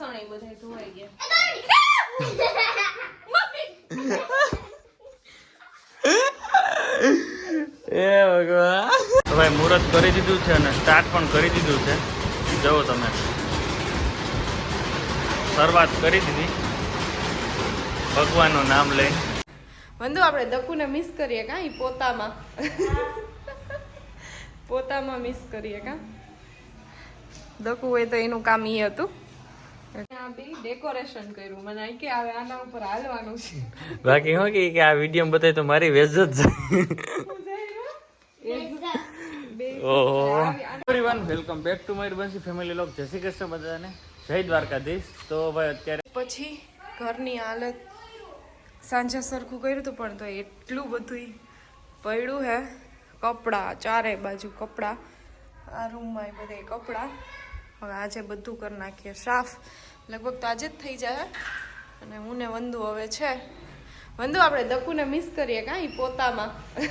વાસણ એ બધા ધોવાઈ ગયા. એ ભગવાન. ભાઈ મુહૂર્ત કરી દીધું છે અને સ્ટાર્ટ પણ કરી દીધું છે. જુઓ તમે. શરૂઆત કરી દીધી. ભગવાનનું નામ લઈ. બંધુ આપણે દકુને મિસ કરીએ કા? એ પોતામાં. પોતામાં મિસ કરીએ કા? દકુ હોય તો એનું કામ એ હતું. ડેકોરેશન કર્યું. મને કે આવે આના ઉપર હાલવાનું છે. બાકી હું કે કે આ વીડિયો બતાય તો મારી વેજત જ ઓહો. Everyone welcome back to my Bansi family લોક જય શ્રી કૃષ્ણ બધાને. જય દ્વારકાધીશ. તો ભાઈ અત્યારે પછી ઘરની હાલત સાંજે સરખું કર્યું હતું પણ તો એટલું બધું પડ્યું હે. કપડાં ચારે બાજુ કપડાં. આ રૂમમાં બધે કપડાં. હવે આજે બધું કરી નાખીએ. સાફ. લગભગ તો આજે જ થઈ જાય. અને હું ને વંદુ હવે છે. વંદુ, આપણે દકુને મિસ કરીએ કાં? એ પોતામાં.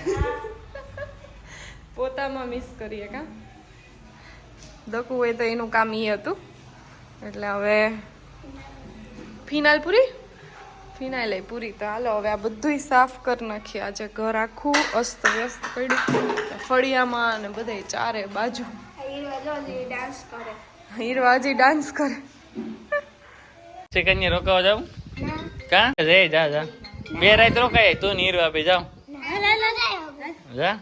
પોતામાં મિસ કરીએ કાં? દકુ હોય તો એનું કામ એ હતું. એટલે હવે ફિનાઇલ પૂરી? ફિનાઇલ પૂરી. તો હાલો, હવે આ બધુંય સાફ કરી નાખીએ. આજે ઘર આખું અસ્ત વ્યસ્ત પડ્યું. ફળિયામાં અને બધે ચારે બાજુ. હજી ડાન્સ કરે. કન્યા રોકાવા જાવ કા? રે જા જા. બે રાત રોકાય તું નીર આપી જાવ જા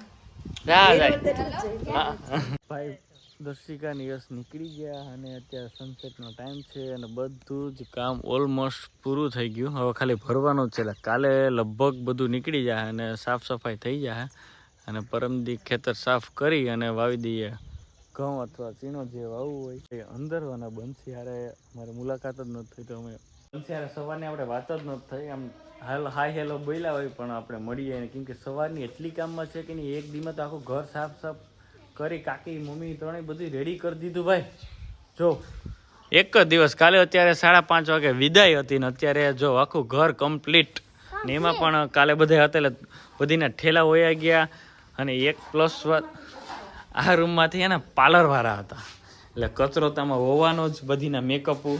જા જા ભાઈ દર્શિકા ને યશ નીકળી ગયા અને અત્યારે સનસેટનો ટાઈમ છે અને બધું જ કામ ઓલમોસ્ટ પૂરું થઈ ગયું. હવે ખાલી ભરવાનું જ છે. કાલે લગભગ બધું નીકળી જાય અને સાફ સફાઈ થઈ જાય. અને પરમદી ખેતર સાફ કરી અને વાવી દઈએ. ઘઉં અથવા ચીણો જે વાવવું હોય એ અંદરવાના બંસી હારે મારે મુલાકાત જ નથી થઈ તો અમે બંસિહારે સવારની આપણે વાત જ નથી થઈ. આમ હાલ હાય હેલો બોલ્યા હોય પણ આપણે મળીએ ને કેમ કે સવારની એટલી કામમાં છે કે નહીં, એક દીમાં તો આખું ઘર સાફ સાફ કરી કાકી, મમ્મી ત્રણેય બધું રેડી કરી દીધું ભાઈ. જો. એક જ દિવસ, કાલે અત્યારે સાડા પાંચ વાગે વિદાય હતી ને અત્યારે જો આખું ઘર કમ્પ્લીટ ને એમાં પણ કાલે બધા હતા એટલે બધીના ઠેલા વયા ગયા અને એક પ્લસ વાત આ રૂમમાંથી એના પાર્લરવાળા હતા. એટલે કચરો તો આમાં હોવાનો જ બધીના મેકઅપો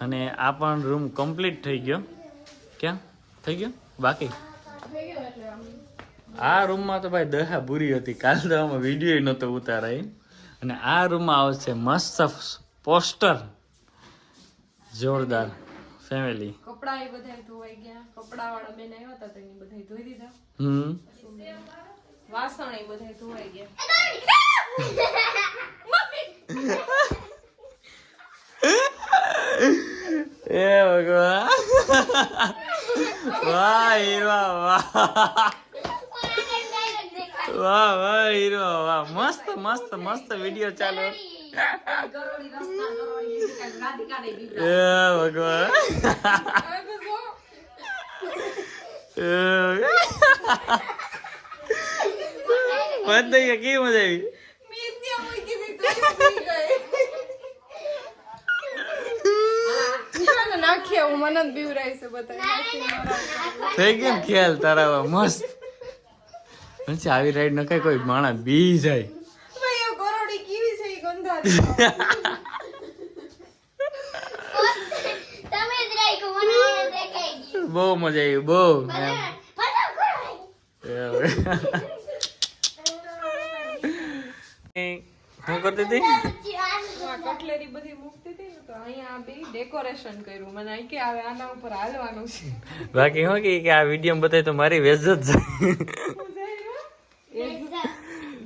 અને આ પણ રૂમ કમ્પ્લીટ થઈ ગયો. ક્યાં? થઈ ગયો? બાકી? આ રૂમમાં તો ભાઈ દહા બુરી હતી. કાલ તો આમાં વીડિયો નહોતો ઉતારાય. અને આ રૂમમાં આવશે મસ્ત પોસ્ટર જોરદાર. ફેમિલી કપડા એ બધા ધોવાઈ ગયા. કપડા વાળા બેન આવ્યા હતા તો એને બધા ધોઈ દીધા. હમ. વાસણ એ બધા ધોવાઈ ગયા. એ ભગવાન. વાહ હીરવા વાહ. વાહ વાહ હીરવા વાહ. મસ્ત મસ્ત મસ્ત વીડિયો ચાલુ. એ ભગવાન. બંધ થઈ ગયા કેવી મજા આવી? થઈ ગયું? ખ્યાલ તારા મસ્ત. પછી આવી રાઈડ નખાય કોઈ માણસ બી જાય. ભાઈ એ ગરોડી કેવી છે એ ગંધારી? તમે જ રાખ્યું મને દેખાઈ ગયું. બહુ મજા આવી બહુ. શું કરતી હતી? કટલેરી બધી મૂકતી હતી તો અહીંયા બી ડેકોરેશન કર્યું. મને આઈ કે આવે આના ઉપર હાલવાનું છે. બાકી શું કે કે આ વીડિયો બતાય તો મારી વેજ જ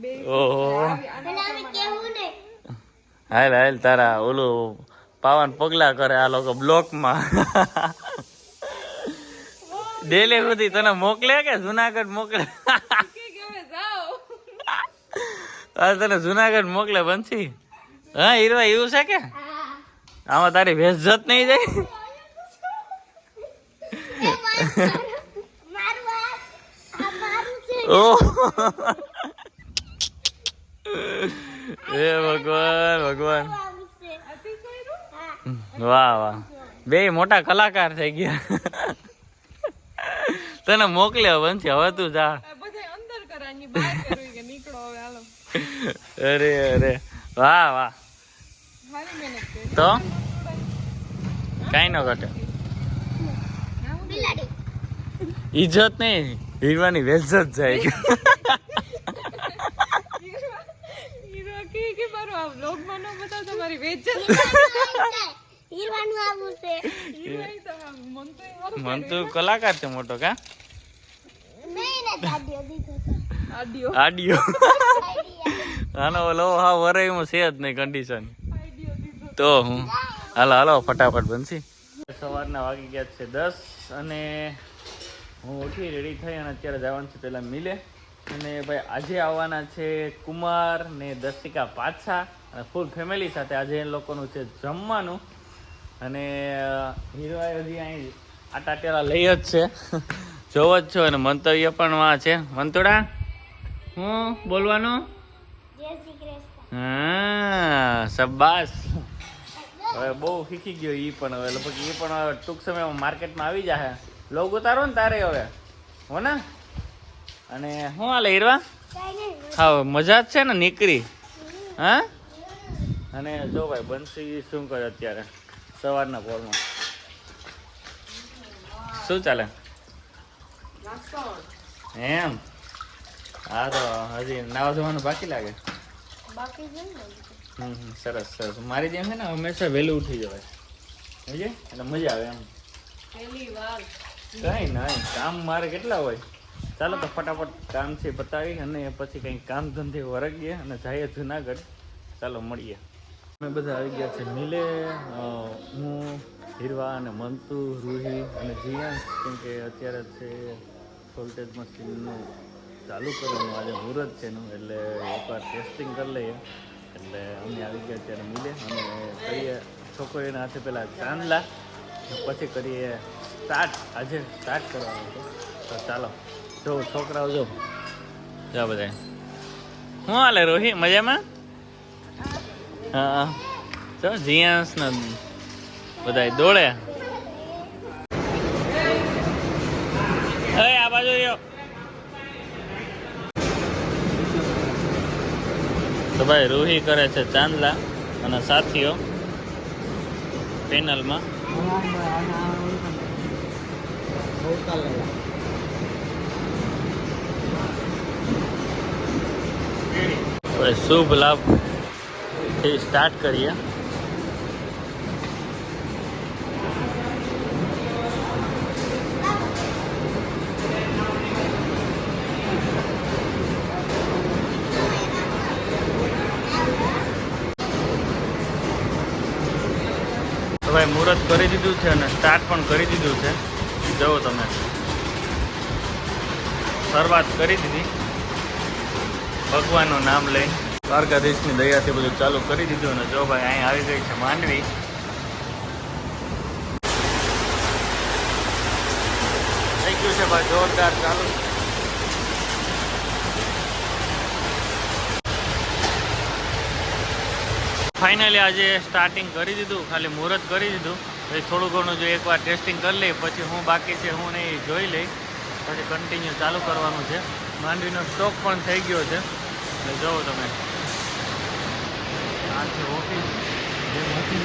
બે ઓહો હાલ હાલ તારા ઓલું પાવન પગલા કરે આ લોકો બ્લોકમાં. ડેલે સુધી તને મોકલે કે જુનાગઢ મોકલે? આ તને જુનાગઢ મોકલે બંસી? હા હીરવા એવું છે કે? આમાં તારી વેજત નહીં જાય? મારું આ આ મારું છે ઓહ. હે ભગવાન ભગવાન. વાહ વાહ. બે મોટા કલાકાર થઈ ગયા. તને મોકલ્યો બંસી હવે તું જા. બધા અંદર કરાની બહાર કર્યું કે નીકળો હવે હાલો અરે અરે. વાહ વાહ. સારી મહેનત કરી. તો? કાંઈ ન ઘટે. ઇજ્જત ઈજ્જત નહીં. હીરવાની વેજત જાય. કે કે મારો આ વ્લોગમાં ન બતાવ તમારી વેચ હીરવાનું આવું છે. હીરો તો મન તો મન તો કલાકાર છે મોટો કા? નહીં ને દાદીઓ દીધો આડિયો. આનો ઓલો હા વરાઈમાં છે જ નહીં કન્ડિશન તો હું, હાલો હાલો, ફટાફટ બનશી. સવારના વાગી ગયા છે દસ અને હું ઉઠી રેડી થઈ અને અત્યારે જવાનું છે પહેલાં મિલે. અને ભાઈ આજે આવવાના છે કુમાર ને દર્શિકા પાછા અને ફૂલ ફેમિલી સાથે આજે એ લોકોનું છે જમવાનું. અને હીરો હજી અહીં આટાટેલા લઈ જ છે. જોવો જ છો અને મંતવ્ય પણ માં છે મંતુડા, હું બોલવાનું? હા શબાસ હવે બહુ શીખી ગયો એ પણ હવે લગભગ એ પણ હવે ટૂંક સમયમાં માર્કેટમાં આવી જશે લોગ ઉતારો ને તારે હવે હો ને અને શું હાલે હીરવા હા મજા જ છે ને નીકળી હા અને જો ભાઈ બંસી શું કરે અત્યારે સવારના પોરમાં શું ચાલે એમ હા તો હજી નાવા ધોવાનું બાકી લાગે હમ હમ, સરસ સરસ. મારી જેમ છે ને હંમેશા વહેલું ઉઠી જવાય. સમજે એટલે મજા આવે એમ. કઈ નહીં કામ મારે કેટલા હોય? ચાલો તો ફટાફટ કામ છે પતાવી અને પછી કંઈક કામ ધંધે વરગીએ અને જઈએ જુનાગઢ. ચાલો મળીએ. અમે બધા આવી ગયા છે મિલે હું હીરવા અને મંતુ રૂહી અને જીયા કેમ કે અત્યારે છે સોલ્ટેજ મશીનનું ચાલુ કરવાનું. આજે મુહૂર્ત છે એનું, એટલે એકવાર ટેસ્ટિંગ કરી લઈએ. એટલે અમે આવી ગયા ત્યારે મળીએ. અને કરીએ છોકરીના હાથે પહેલાં ચાંદલા. પછી કરીએ સ્ટાર્ટ આજે સ્ટાર્ટ કરવાનું છે. તો ચાલો, જો છોકરાઓ જો. જા બધા શું હાલે રોહી? મજામાં? હા જો જીયાસ ને બધા દોડે તો ભાઈ રૂહી કરે છે ચાંદલા અને સાથીઓ પેનલમાં શુભ લાભથી સ્ટાર્ટ કરીએ. ભાઈ મુહૂર્ત કરી દીધું છે અને સ્ટાર્ટ પણ કરી દીધું છે. જુઓ તમે. શરૂઆત કરી દીધી. ભગવાનનું નામ લઈ દ્વારકાધીશની દયાથી બધું ચાલુ કરી દીધું અને જો ભાઈ અહીં આવી ગઈ છે માંડવી. થઈ ગયું છે ભાઈ જોરદાર ચાલુ. ફાઇનલી આજે સ્ટાર્ટિંગ કરી દીધું, ખાલી મુહૂર્ત કરી દીધું. પછી થોડું ઘણું જો એકવાર ટેસ્ટિંગ કરી લઈએ, પછી હું બાકી છે, હું ને જોઈ લઈ. પછી કન્ટિન્યુ ચાલુ કરવાનું છે. માંડવીનો સ્ટોક પણ થઈ ગયો છે. એટલે જોવો તમે. આ છે ઓફિસ જે મશીન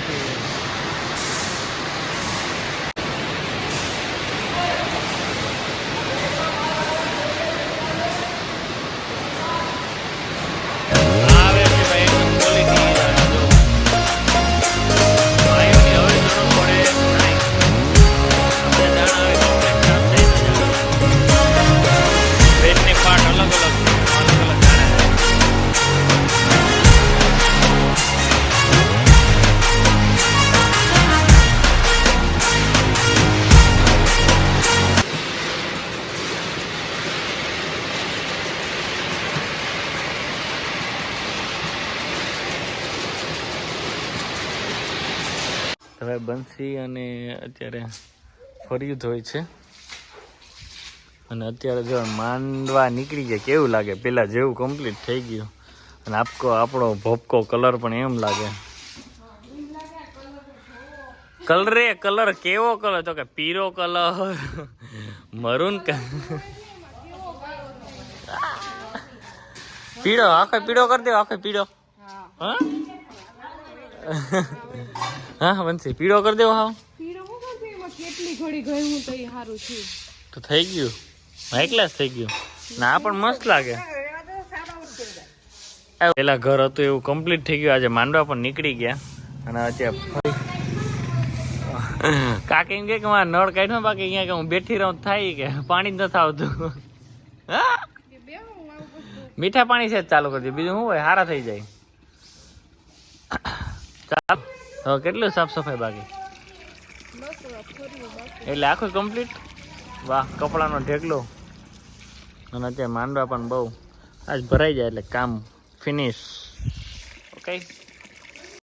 હવે બંસી અને અત્યારે ફર્યું હોય છે. અને અત્યારે જો માંડવા નીકળી ગયા કેવું લાગે? પેલા જેવું કમ્પ્લીટ થઈ ગયું. અને આપકો આપણો ભોપકો કલર પણ એમ લાગે. કલરે કલર કેવો કલર તો કે પીરો કલર મરૂન પીળો આખો પીળો કરી દે આખો પીળો. હા? હા વંશી પીળો કરી દેવો હા પીળો? ઘડી ઘડી ગયું તો એ સારું છે. તો થઈ ગયું. હાઈ થઈ ગયું. ના પણ મસ્ત લાગે. પેલા ઘર હતું એવું કમ્પ્લીટ થઈ ગયું. આજે માંડવા પણ નીકળી ગયા. અને અત્યારે કાકી એમ કે કે મારા નળ કાઢ્યો બાકી અહીંયા કે હું બેઠી રહું થાય કે. પાણી જ નથી આવતું. મીઠા પાણી છે ચાલુ કરી દે. બીજું શું હોય? હારા થઈ જાય. ચાલ. હવે કેટલું સાફ સફાઈ બાકી? એટલે આખું કમ્પ્લીટ વાહ, કપડાનો ઢેકલો. અને અત્યારે માંડવા પણ બહુ. આજ ભરાઈ જાય એટલે કામ ફિનિશ ઓકે